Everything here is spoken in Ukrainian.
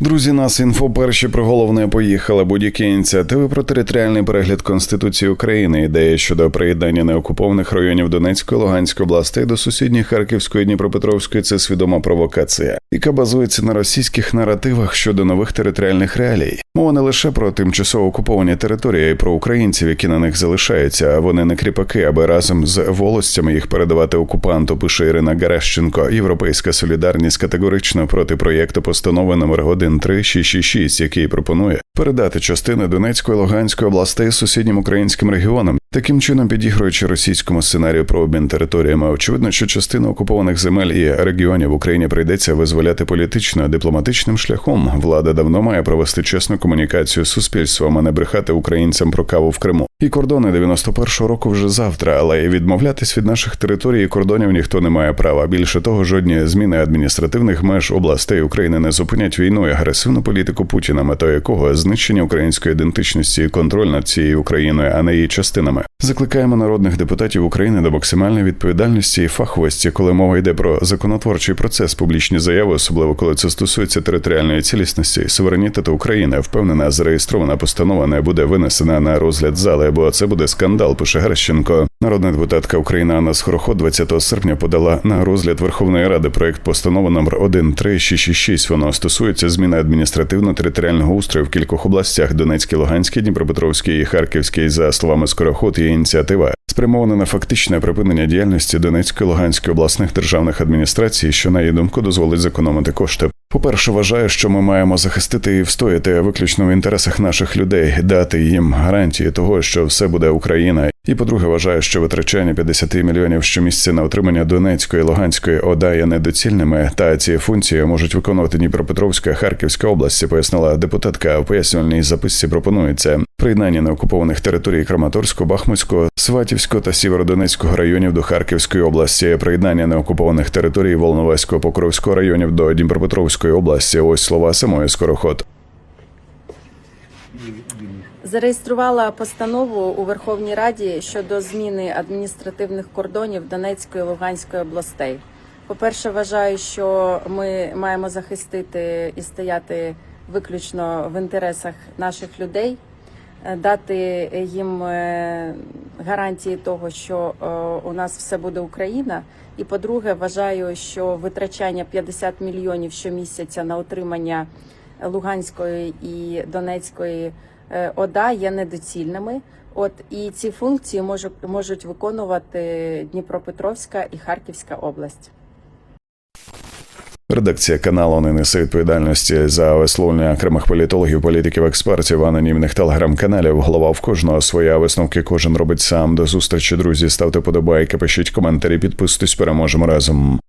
Друзі, нас інфо перші про головне поїхали. Будь-які ініціативи про територіальний перегляд Конституції України, Ідея щодо приєднання неокупованих районів Донецької Луганської областей до сусідніх Харківської Дніпропетровської це свідома провокація, яка базується на російських наративах щодо нових територіальних реалій. Мова не лише про тимчасово окуповані території, а й про українців, які на них залишаються. А вони не кріпаки, аби разом з волостями їх передавати окупанту. Пише Ірина Гаращенко. Європейська солідарність категорично проти проєкту постанови номер 13666, який пропонує передати частини Донецької Луганської областей сусіднім українським регіонам, таким чином підігруючи російському сценарію про обмін територіями. Очевидно, що частину окупованих земель і регіонів в Україні прийдеться визволяти політично дипломатичним шляхом. Влада давно має провести чесну комунікацію з суспільством, а не брехати українцям про каву в Криму. І кордони 91-го року вже завтра, але і відмовлятись від наших територій і кордонів ніхто не має права. Більше того, жодні зміни адміністративних меж областей України не зупинять війну і агресивну політику Путіна, метою якого знищення української ідентичності і контроль над цією Україною, а не її частинами. Закликаємо народних депутатів України до максимальної відповідальності і фаховості, коли мова йде про законотворчий процес, публічні заяви, особливо коли це стосується територіальної цілісності суверенітету України. Впевнена, зареєстрована постанова не буде винесена на розгляд зали, бо це буде скандал. Пише Геращенко. Народна депутатка України Анна Скороход 20 серпня подала на розгляд Верховної Ради проект постанови номер 13666. Воно стосується зміни адміністративно-територіального устрою в кількох областях: Донецькій, Луганській, Дніпропетровській і Харківській. За словами Скороход, є ініціатива спрямована на фактичне припинення діяльності Донецької Луганської обласних державних адміністрацій, що на її думку дозволить зекономити кошти. По-перше, вважаю, що ми маємо захистити і встояти виключно в інтересах наших людей, дати їм гарантії того, що все буде Україна. І по-друге, вважаю, що витрачання 50 мільйонів щомісяця на отримання Донецької Луганської ОДА є недоцільними, та ці функції можуть виконувати Дніпропетровська Харківська область, пояснила депутатка. В пояснювальній записці пропонується приєднання неокупованих територій Краматорського, Бахмутського, Сватівського та Сєвєродонецького районів до Харківської області, приєднання неокупованих територій Волноваського Покровського районів до Дніпропетровської області. Ось слова самої скороход. Зареєструвала постанову у Верховній Раді щодо зміни адміністративних кордонів Донецької і Луганської областей. По-перше, вважаю, що ми маємо захистити і стояти виключно в інтересах наших людей, е, дати їм е, гарантії того, що е, у нас все буде Україна. І по-друге, вважаю, що витрачання 50 мільйонів щомісяця на утримання Луганської і Донецької ОДА є недоцільними. От і ці функції можуть можуть виконувати Дніпропетровська і Харківська область. Редакція каналу не несе відповідальності за висловлення окремих політологів, політиків, експертів, анонімних телеграм-каналів. Голова в кожного своя висновки кожен робить сам. До зустрічі, друзі. Ставте подобайки, пишіть коментарі, підписуйтесь, переможемо разом.